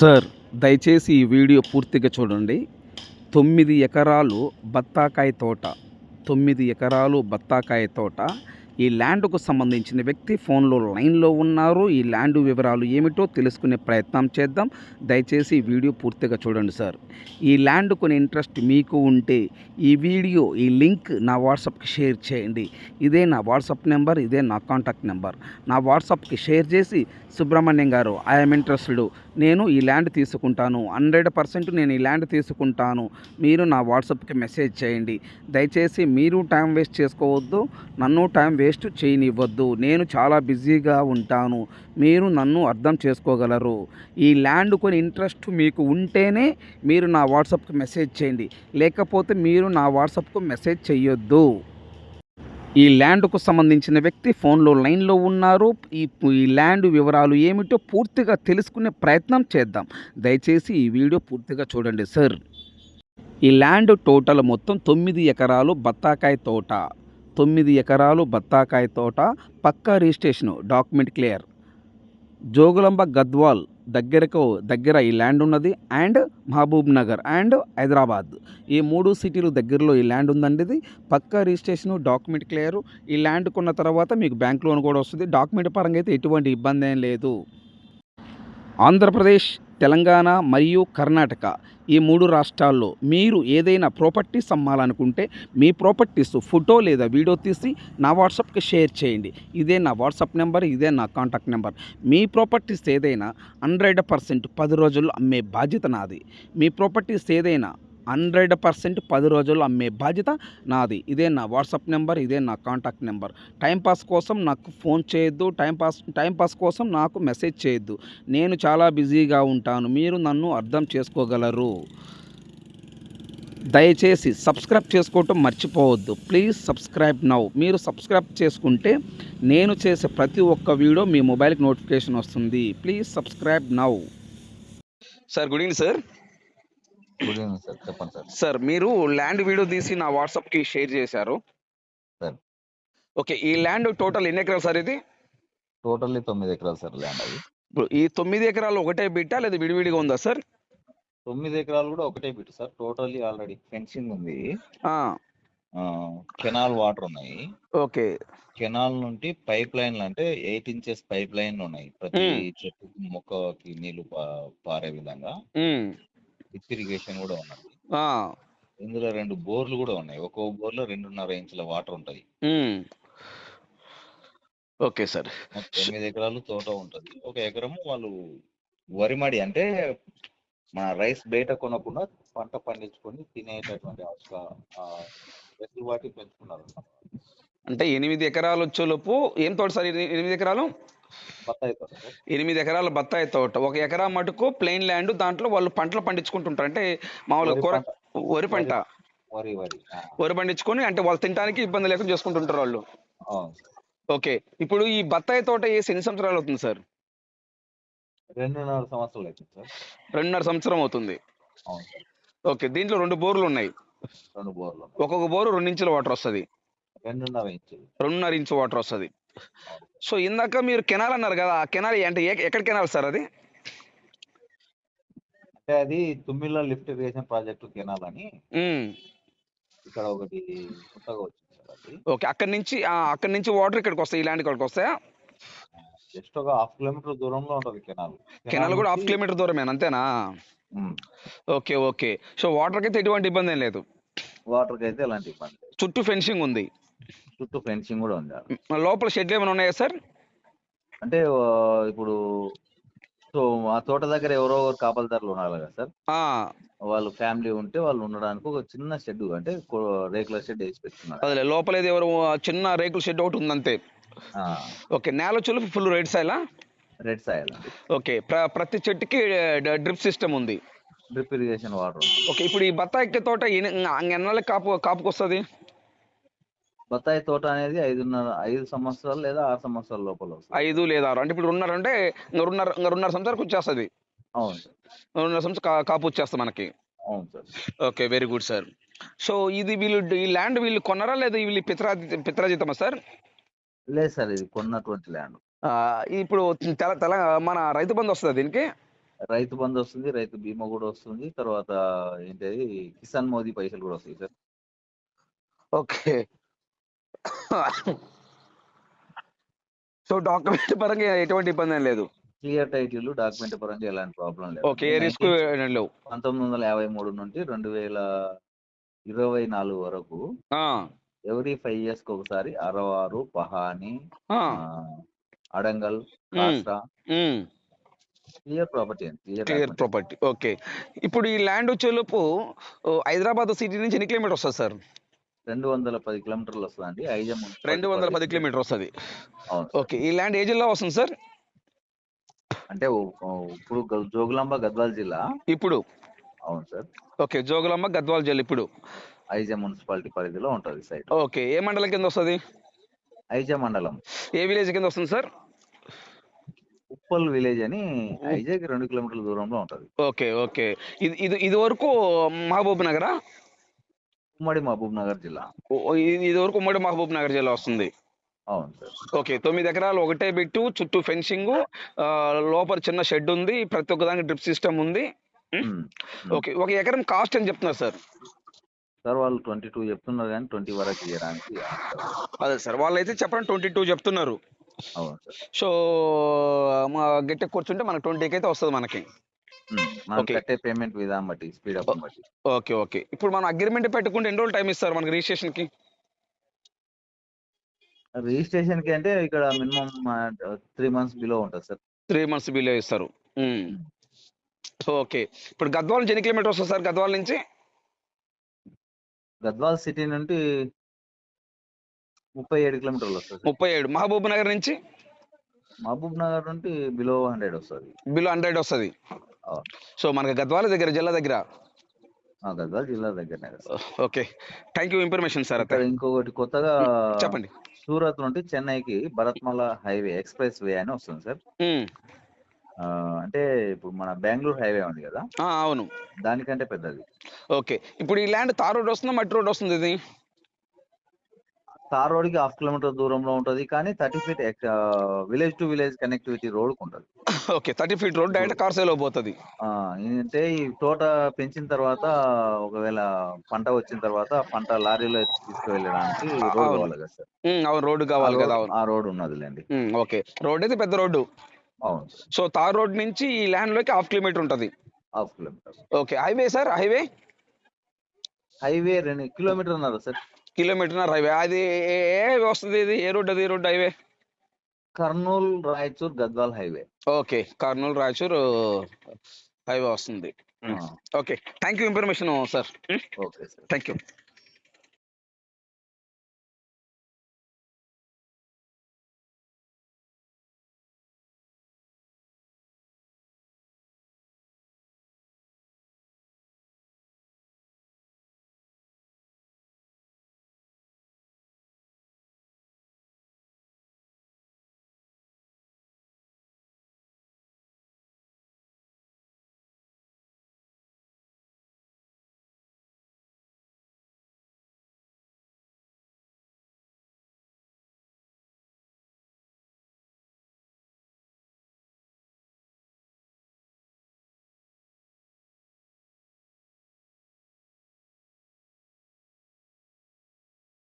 Sir దయచేసి ఈ video పూర్తిగా చూడండి. తొమ్మిది ఎకరాలు బత్తాకాయ తోట. తొమ్మిది ఎకరాలు బత్తాకాయ తోట. ఈ ల్యాండ్కు సంబంధించిన వ్యక్తి ఫోన్లో లైన్లో ఉన్నారు. ఈ ల్యాండ్ వివరాలు ఏమిటో తెలుసుకునే ప్రయత్నం చేద్దాం. దయచేసి ఈ వీడియో పూర్తిగా చూడండి సార్. ఈ ల్యాండ్ కొన్ని ఇంట్రెస్ట్ మీకు ఉంటే ఈ వీడియో ఈ లింక్ నా వాట్సాప్కి షేర్ చేయండి. ఇదే నా వాట్సాప్ నెంబర్ ఇదే నా కాంటాక్ట్ నెంబర్. నా వాట్సాప్కి షేర్ చేసి సుబ్రహ్మణ్యం గారు ఐఎమ్ ఇంట్రెస్టెడ్ నేను ఈ ల్యాండ్ తీసుకుంటాను. హండ్రెడ్ పర్సెంట్ నేను ఈ ల్యాండ్ తీసుకుంటాను. మీరు నా వాట్సాప్కి మెసేజ్ చేయండి. దయచేసి మీరు టైం వేస్ట్ చేసుకోవద్దు. నన్ను టైం వేస్ట్ చేయనివ్వద్దు. నేను చాలా బిజీగా ఉంటాను. మీరు నన్ను అర్థం చేసుకోగలరు. ఈ ల్యాండ్ కొని ఇంట్రెస్ట్ మీకు ఉంటేనే మీరు నా వాట్సాప్కి మెసేజ్ చేయండి. లేకపోతే మీరు నా వాట్సాప్కు మెసేజ్ చేయొద్దు ఈ ల్యాండ్కు సంబంధించిన వ్యక్తి ఫోన్లో లైన్లో ఉన్నారు. ఈ ఈ ల్యాండ్ వివరాలు ఏమిటో పూర్తిగా తెలుసుకునే ప్రయత్నం చేద్దాం. దయచేసి ఈ వీడియో పూర్తిగా చూడండి సార్. ఈ ల్యాండ్ టోటల్ మొత్తం తొమ్మిది ఎకరాలు బత్తాకాయ తోట. తొమ్మిది ఎకరాలు బత్తాకాయ తోట పక్కా registration document clear. Jogulamba Gadwal దగ్గరకు దగ్గర ఈ ల్యాండ్ ఉన్నది and Mahabubnagar and Hyderabad. ఈ మూడు సిటీలు దగ్గరలో ఈ ల్యాండ్ ఉందండి ఇది. పక్కా రిజిస్ట్రేషన్ డాక్యుమెంట్ క్లియర్. ఈ ల్యాండ్ కొన్న తర్వాత మీకు బ్యాంక్ లోన్ కూడా వస్తుంది. డాక్యుమెంట్ పరంగా అయితే ఎటువంటి ఇబ్బంది ఏం లేదు. ఆంధ్రప్రదేశ్ తెలంగాణ మరియు కర్ణాటక. ఈ మూడు రాష్ట్రాల్లో మీరు ఏదైనా ప్రాపర్టీస్ అమ్మాలనుకుంటే మీ ప్రాపర్టీస్ ఫోటో లేదా వీడియో తీసి నా వాట్సాప్కి షేర్ చేయండి. ఇదే నా వాట్సాప్ నెంబర్ ఇదే నా కాంటాక్ట్ నెంబర్. మీ ప్రాపర్టీస్ ఏదైనా హండ్రెడ్ పర్సెంట్ పది రోజుల్లో అమ్మే బాధ్యత నాది. మీ ప్రాపర్టీస్ ఏదైనా హండ్రెడ్ పర్సెంట్ పది రోజుల్లో అమ్మే బాధ్యత నాది. ఇదే నా వాట్సాప్ నెంబర్ ఇదే నా కాంటాక్ట్ నెంబర్. టైంపాస్ కోసం నాకు ఫోన్ చేయొద్దు టైంపాస్ టైంపాస్ కోసం నాకు మెసేజ్ చేయొద్దు. నేను చాలా బిజీగా ఉంటాను మీరు నన్ను అర్థం చేసుకోగలరు. దయచేసి సబ్స్క్రైబ్ చేసుకోవటం మర్చిపోవద్దు. Please subscribe now. మీరు సబ్స్క్రైబ్ చేసుకుంటే నేను చేసే ప్రతి ఒక్క వీడియో మీ మొబైల్కి నోటిఫికేషన్ వస్తుంది. Please subscribe now. Sir good evening sir. Good evening sir చెప్పండి సార్. సార్ మీరు ల్యాండ్ వీడియో తీసి నా వాట్సాప్కి షేర్ చేశారు. సార్. ఓకే ఈ ల్యాండ్ టోటల్ ఎన్ని ఎకరాలు సార్ ఇది? టోటల్లీ తొమ్మిది ఎకరాలు సార్ ల్యాండ్ అది. ఇప్పుడు ఈ తొమ్మిది ఎకరాలు ఒకటే బిట్టా లేదా విడివిడిగా ఉందా సార్? తొమ్మిది ఎకరాలు కూడా ఒకటే bit sir totally already fencing ఉంది. ఆ, కెనాల్ వాటర్ ఉన్నాయి. ఓకే. కెనాల్ నుండి పైప్ లైన్లు అంటే ఎయిట్ ఇంచెస్ పైప్ లైన్లు ఉన్నాయి. ప్రతి మ్మ్. చెట్టు మొక్కకి నీళ్ళు పా- పారే విధంగా. ఉమ్, డ్రిప్ ఇరిగేషన్ కూడా ఉన్నది. ఆ, ఇందులో రెండు బోర్లు కూడా ఉన్నాయి. ఒక్కో బోర్లో రెండున్నర ఇంచుల వాటర్ ఉంటది. Okay sir. తొమ్మిది ఎకరాలు తోట ఉంటది. ఒక ఎకరము వాళ్ళు వరి మడి అంటే మన రైస్ బయట కొనకుండా పంట పండించుకొని తినేటటువంటి వెసులుబాటు పెంచుకున్నారు. అంటే ఎనిమిది ఎకరాలు వచ్చేలోపు ఏం తోట సార్ ఎని- ఎనిమిది ఎకరాలు. ఎనిమిది ఎకరాల బత్తాయి తోట. ఒక ఎకరా మటుకు ప్లెయిన్ ల్యాండ్ దాంట్లో వాళ్ళు పంటలు పండించుకుంటుంటారు. అంటే మామూలుగా వరి కూర పంట. వరి పంట. వరి పండించుకొని అంటే వాళ్ళు తినడానికి ఇబ్బంది లేకుండా చేసుకుంటుంటారు వాళ్ళు. ఓకే. ఇప్పుడు ఈ బత్తాయి తోట వేసి ఎన్ని సంవత్సరాలు అవుతుంది సార్? రెండున్నర సంవత్సరాలు అవుతుంది సార్. రెండున్నర సంవత్సరం అవుతుంది. ఓకే. దీంట్లో రెండు బోర్లు ఉన్నాయి. రెండు బోర్లు ఒక్కొక్క బోరు రెండు ఇంచుల వాటర్ వస్తుంది. రెండున్నర ఇంచులు. రెండున్నర ఇంచు వాటర్ వస్తుంది. సో ఇందాక మీరు కెనాల్ అన్నారు కదా ఆ కెనాల్ అంటే ఎక్కడ కెనాల్ సార్ అది? అంటే అది Tummilla lift irrigation project canal అని. ఇక్కడ ఒకటి కొత్తగా వచ్చింది సార్ అది. ఓకే అక్కడి నుంచి అక్కడి నుంచి వాటర్ ఇక్కడికి వస్తాయి ల్యాండ్ ఇక్కడికి వస్తాయా? జస్ట్ ఒక హాఫ్ కిలోమీటర్ దూరంలో ఉంటది కెనాల్. కెనాల్ కూడా హాఫ్ కిలోమీటర్ దూరమేనా అంతేనా? Okay okay. సో వాటర్కి అయితే ఎటువంటి ఇబ్బంది ఏం లేదు. వాటర్కి అయితే ఎలాంటి ఇబ్బంది. చుట్టూ ఫెన్సింగ్ ఉంది. చుట్టూ ఫెన్సింగ్ కూడా ఉంది లోపల షెడ్లు ఏమైనా ఉన్నాయా సార్? అంటే ఇప్పుడు సో ఆ తోట దగ్గర ఎవరో ఒకరు కాపలదారులు ఉన్నారు కదా సార్? వాళ్ళు ఫ్యామిలీ ఉంటే వాళ్ళు ఉండడానికి ఒక చిన్న షెడ్ అంటే రేకుల షెడ్ వేసి పెట్టుకున్నారు. అదే లోపల ఏదో ఎవరు చిన్న రేకుల షెడ్ ఒకటి ఉంది అంతే ఓకే నేల చులుపు ఫుల్ రైట్ సైలా రెడ్ సాయిల్ ఓకే ప్ర ప్రతి చెట్టుకి డ్రిప్ సిస్టమ్ ఉంది. డ్రిప్ ఇరిగేషన్ వాటర్ ఓకే ఇప్పుడు ఈ బత్తాయి తోట ఎన్ని- ఎన్నాళ్ళకి కాపు కాపుకి వస్తుంది బత్తాయి తోట అనేది ఐదున్నర ఐదు సంవత్సరాలు లేదా ఆరు సంవత్సరాల లోపల ఐదు లేదా ఆరు. అంటే ఇప్పుడు ఇంకా రెండున్నర రెండున్నర సంవత్సరాలకు వచ్చేస్తుంది. అవును సార్. రెండున్నర సంవత్సరం కాపు వచ్చేస్తుంది మనకి. అవును sir. Okay very good sir. So ఇది వీళ్ళు ఈ ల్యాండ్ వీళ్ళు కొన్నారా లేదా వీళ్ళు పిత్రాజి పిత్రాజితమా సార్? లేదు సార్ ఇది కొన్నటువంటి ల్యాండ్. ఇప్పుడు తెల తెల మన రైతు బంధు వస్తుందా దీనికి? రైతు బంధు వస్తుంది రైతు బీమా కూడా వస్తుంది తర్వాత ఏంటది కిసాన్ మోదీ పైసలు కూడా వస్తాయి సార్. ఓకే. సో డాక్యుమెంట్ పరంగా ఎటువంటి ఇబ్బంది ఏం లేదు. క్లియర్ టైటిల్ డాక్యుమెంట్ పరంగా ఎలాంటి ప్రాబ్లం లేదు. ఓకే రిస్క్ లేవు. పంతొమ్మిది వందల యాభై మూడు నుండి రెండు వేల ఇరవై నాలుగు వరకు ఎవ్రీ ఫైవ్ ఇయర్స్కి ఒకసారి అరవారు పహాని adangal. Clear property clear property okay ఇప్పుడు ఈ ల్యాండ్ వచ్చేలోపు హైదరాబాద్ సిటీ నుంచి ఎన్ని కిలోమీటర్ వస్తుంది సార్? రెండు వందల పది కిలోమీటర్లు వస్తుందండి ఐజమ్ రెండు వందల పది. కిలోమీటర్ వస్తుంది. అవును ఓకే. ఈ ల్యాండ్ ఏ జిల్లా వస్తుంది సార్? అంటే ఇప్పుడు జోగులాంబ గద్వాల్ జిల్లా? ఇప్పుడు. అవును సార్. ఓకే. జోగులమ్మ గద్వాల జిల్లా ఇప్పుడు. ఐజమ్ మున్సిపాలిటీ పరిధిలో ఉంటుంది సైట్ ఓకే. ఏ మండలం కింద వస్తుంది? ఐజా మండలం. ఏ విలేజ్ కింద వస్తుంది సార్? ఉప్పల్ విలేజ్ అని ఐజాకి రెండు కిలోమీటర్ల దూరంలో ఉంటుంది. Okay okay. ఇది ఇది ఇది వరకు మహబూబ్ నగరా? ఉమ్మడి మహబూబ్ నగర్ జిల్లా. ఇది వరకు ఉమ్మడి మహబూబ్ నగర్ జిల్లా వస్తుంది. అవును సార్. ఓకే తొమ్మిది ఎకరాలు ఒకటే బిట్టు చుట్టూ ఫెన్సింగ్ లోపల చిన్న షెడ్ ఉంది ప్రతి ఒక్క దానికి డ్రిప్ సిస్టమ్ ఉంది. ఓకే ఒక ఎకరం కాస్ట్ అని చెప్తున్నారు సార్? సార్ వాళ్ళు ట్వంటీ టూ చెప్తున్నారు కానీ ట్వంటీ వరకు ఇవ్వడానికి అదే సార్ వాళ్ళైతే చెప్పడం ట్వంటీ టూ చెప్తున్నారు. సో మా గట్టి కూర్చుంటే మనకి ట్వంటీకి అయితే వస్తుంది మనకి. కట్టే పేమెంట్ విధానం బట్టి స్పీడ్ అప్ బట్టి. Okay okay. ఇప్పుడు మనం అగ్రిమెంట్ పెట్టుకుంటే ఎన్ని రోజులు టైం ఇస్తారు మనకి రిజిస్ట్రేషన్కి రిజిస్ట్రేషన్కి అంటే ఇక్కడ మినిమం త్రీ మంత్స్ బిలో ఉంటుంది సార్. త్రీ మంత్స్ బిల్ ఇస్తారు. ఓకే. ఇప్పుడు గద్వాల నుంచి ఎన్ని కిలోమీటర్ వస్తుంది సార్ గద్వాల నుంచి? గద్వాల్ సిటీ నుండి ముప్పై ఏడు కిలోమీటర్లు వస్తుంది ముప్పై ఏడు. మహబూబ్ నగర్ నుంచి? మహబూబ్ నగర్ నుండి బిలో హండ్రెడ్ వస్తుంది. బిల్ హండ్రెడ్ వస్తుంది. సో మనకి గద్వాల దగ్గర జిల్లా దగ్గర? గద్వాల్ జిల్లా దగ్గరనే sir. Okay. Thank you information sir ఇంకొకటి కొత్తగా చెప్పండి. సూరత్ నుండి చెన్నైకి భరత్మల హైవే ఎక్స్ప్రెస్ వే అని వస్తుంది సార్ ఆ, అంటే ఇప్పుడు మన బెంగళూరు హైవే ఉంది కదా? అవును. దానికంటే పెద్దది. ఓకే. ఇప్పుడు ఈ ల్యాండ్ తార్ రోడ్ వస్తుందా మట్టి రోడ్ వస్తుంది ఇది? తార్ రోడ్కి హాఫ్ కిలోమీటర్ దూరంలో ఉంటది కానీ thirty feet village to village connectivity road ఉంటుంది. Okay thirty feet road direct car sale పోతుంది ఆ, ఏంటంటే ఈ తోట పెంచిన తర్వాత ఒకవేళ పంట వచ్చిన తర్వాత పంట లారీలో తీసుకువెళ్ళడానికి రోడ్. కావాలి కదా సార్. అవును రోడ్డు కావాలి కదా ఆ రోడ్ ఉన్నదిలేండి. ఓకే. రోడ్ అయితే పెద్ద రోడ్డు. అవును సో తార్ రోడ్ నుంచి ఈ ల్యాండ్లోకి హాఫ్ కిలోమీటర్ ఉంటుంది. Half kilometre. Okay highway sir highway? Highway రెండు కిలోమీటర్ ఉన్నారు సార్. కిలోమీటర్ హైవే అది ఏ వస్తుంది ఇది? ఏ రోడ్ అది? Road highway? Kurnool Raichur Gadwal highway. Okay. Kurnool Raichur highway వస్తుంది. Okay. Thank you information sir. Okay sir. Thank you